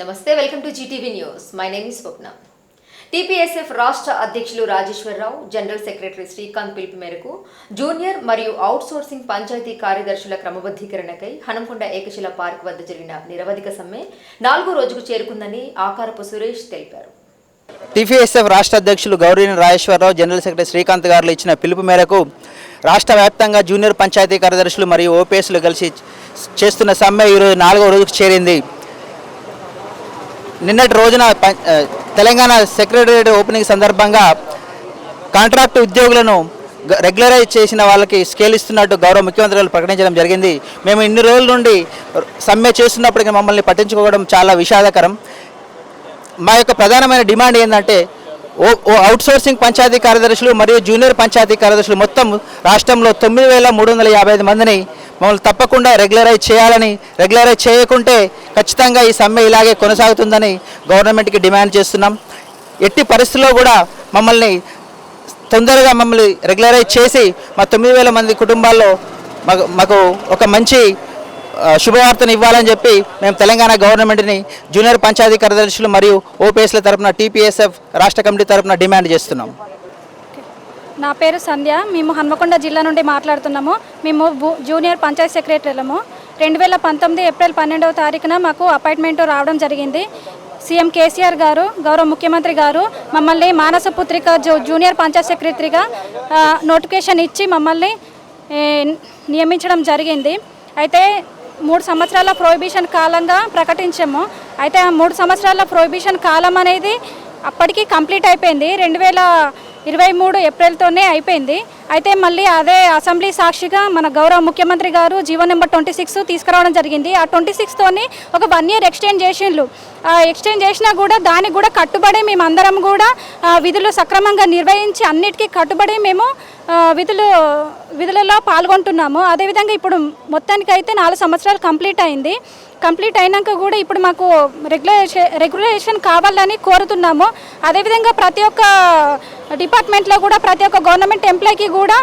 నమస్తే welcome to GTV news my name Swapna TPSF రాష్ట్ర అధ్యక్షులు రాజేశ్వరరావు జనరల్ సెక్రటరీ శ్రీకాంత్ పిలుపు మేరకు జూనియర్ మరియు అవుట్సోర్సింగ్ పంచాయతీ కార్యదర్శుల క్రమబద్ధీకరణకై హనంకొండ ఏకశిల పార్క్ వద్ద జరిగిన నిరవధిక సమ్మె నాలుగో రోజుకు చేరుకుందని ఆకారపు సురేష్ తెలిపారు. టీపీఎస్ఎఫ్ రాష్ట్ర అధ్యక్షులు గౌరీని రాజేశ్వరరావు జనరల్ సెక్రటరీ శ్రీకాంత్ గారు ఇచ్చిన పిలుపు మేరకు రాష్ట్ర వ్యాప్తంగా జూనియర్ పంచాయతీ కార్యదర్శులు మరియు ఓపీఎస్లు కలిసి చేస్తున్న సమ్మె ఈరోజు నాలుగో రోజుకు చేరింది. నిన్నటి రోజున పం- తెలంగాణ సెక్రటరియట్ ఓపెనింగ్ సందర్భంగా కాంట్రాక్ట్ ఉద్యోగులను రెగ్యులరైజ్ చేసిన వాళ్ళకి స్కేల్ ఇస్తున్నట్టు గౌరవ ముఖ్యమంత్రి గారు ప్రకటించడం జరిగింది. మేము ఇన్ని రోజుల నుండి సమ్మె చేస్తున్నప్పటికీ మమ్మల్ని పట్టించుకోవడం చాలా విషాదకరం. మా యొక్క ప్రధానమైన డిమాండ్ ఏంటంటే ఓ ఓ అవుట్సోర్సింగ్ పంచాయతీ కార్యదర్శులు మరియు జూనియర్ పంచాయతీ కార్యదర్శులు మొత్తం రాష్ట్రంలో తొమ్మిది వేల మూడు వందల యాభై ఐదు మందిని మమ్మల్ని తప్పకుండా రెగ్యులరైజ్ చేయాలని రెగ్యులరైజ్ చేయకుంటే ఖచ్చితంగా ఈ సమ్మె ఇలాగే కొనసాగుతుందని గవర్నమెంట్కి డిమాండ్ చేస్తున్నాం. ఎట్టి పరిస్థితుల్లో కూడా మమ్మల్ని తొందరగా మమ్మల్ని రెగ్యులరైజ్ చేసి మా తొమ్మిది వేల మంది కుటుంబాల్లో మాకు మాకు ఒక మంచి శుభవార్తను ఇవ్వాలని చెప్పి మేము తెలంగాణ గవర్నమెంట్ని జూనియర్ పంచాయతీ కార్యదర్శులు మరియు ఓపీఎస్ల తరపున టీపీఎస్ఎఫ్ రాష్ట్ర కమిటీ తరపున డిమాండ్ చేస్తున్నాం. నా పేరు సంధ్య. మేము హన్మకొండ జిల్లా నుండి మాట్లాడుతున్నాము. మేము జూనియర్ పంచాయత్ సెక్రటరీలము. రెండు వేల పంతొమ్మిది ఏప్రిల్ పన్నెండవ తారీఖున మాకు అపాయింట్మెంట్ రావడం జరిగింది. సీఎం కేసీఆర్ గారు గౌరవ ముఖ్యమంత్రి గారు మమ్మల్ని మానస పుత్రిక జూనియర్ పంచాయత్ సెక్రటరీగా నోటిఫికేషన్ ఇచ్చి మమ్మల్ని నియమించడం జరిగింది. అయితే మూడు సంవత్సరాల ప్రొహిబిషన్ కాలంగా ప్రకటించాము. అయితే ఆ మూడు సంవత్సరాల ప్రొహిబిషన్ కాలం అనేది అప్పటికి కంప్లీట్ అయిపోయింది. రెండు వేల ఇరవై మూడు ఏప్రిల్తోనే అయిపోయింది. అయితే మళ్ళీ అదే అసెంబ్లీ సాక్షిగా మన గౌరవ ముఖ్యమంత్రి గారు జీవో నెంబర్ ట్వంటీ సిక్స్ తీసుకురావడం జరిగింది. ఆ ట్వంటీ సిక్స్తోని ఒక వన్ ఇయర్ ఎక్స్టెండ్ చేసిండ్రు ఆ ఎక్స్టెండ్ చేసినా కూడా దానికి కూడా కట్టుబడి మేమందరం కూడా విధులు సక్రమంగా నిర్వహించి అన్నిటికీ కట్టుబడి మేము విధులు విధులలో పాల్గొంటున్నాము. అదేవిధంగా ఇప్పుడు మొత్తానికి అయితే నాలుగు సంవత్సరాలు కంప్లీట్ అయింది. కంప్లీట్ అయినాక కూడా ఇప్పుడు మాకు రెగ్యులేషన్ రెగ్యులేషన్ కావాలని కోరుతున్నాము. అదేవిధంగా ప్రతి ఒక్క డిపార్ట్మెంట్లో కూడా ప్రతి ఒక్క గవర్నమెంట్ ఎంప్లాయీకి కూడా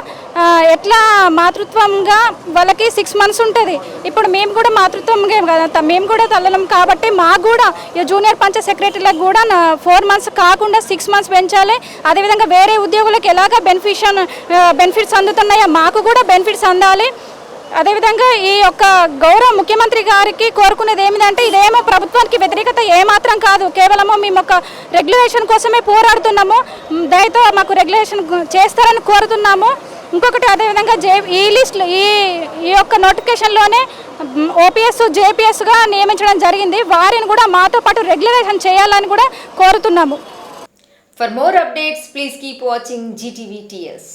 ఎట్లా మాతృత్వంగా వాళ్ళకి సిక్స్ మంత్స్ ఉంటుంది. ఇప్పుడు మేము కూడా మాతృత్వంగా ఏం కదా మేము కూడా తల్లలం కాబట్టి మాకు కూడా జూనియర్ పంచ సెక్రటరీలకు కూడా ఫోర్ మంత్స్ కాకుండా సిక్స్ మంత్స్ పెంచాలి. అదేవిధంగా వేరే ఉద్యోగులకు ఎలాగ బెనిఫిషన్ బెనిఫిట్స్ అందుతున్నాయో మాకు కూడా బెనిఫిట్స్ అందాలి. అదేవిధంగా ఈ యొక్క గౌరవ ముఖ్యమంత్రి గారికి కోరుకునేది ఏమిటంటే ఇదేమో ప్రభుత్వానికి వ్యతిరేకత ఏమాత్రం కాదు. కేవలము మేము ఒక రెగ్యులేషన్ కోసమే పోరాడుతున్నాము. దయతో మాకు రెగ్యులేషన్ చేస్తారని కోరుతున్నాము. ఇంకొకటి అదేవిధంగా జే ఈ లిస్ట్ ఈ ఈ యొక్క నోటిఫికేషన్లోనే ఓపీఎస్ జేపీఎస్గా నియమించడం జరిగింది. వారిని కూడా మాతో పాటు రెగ్యులేషన్ చేయాలని కూడా కోరుతున్నాము. For more updates please keep watching GTV TS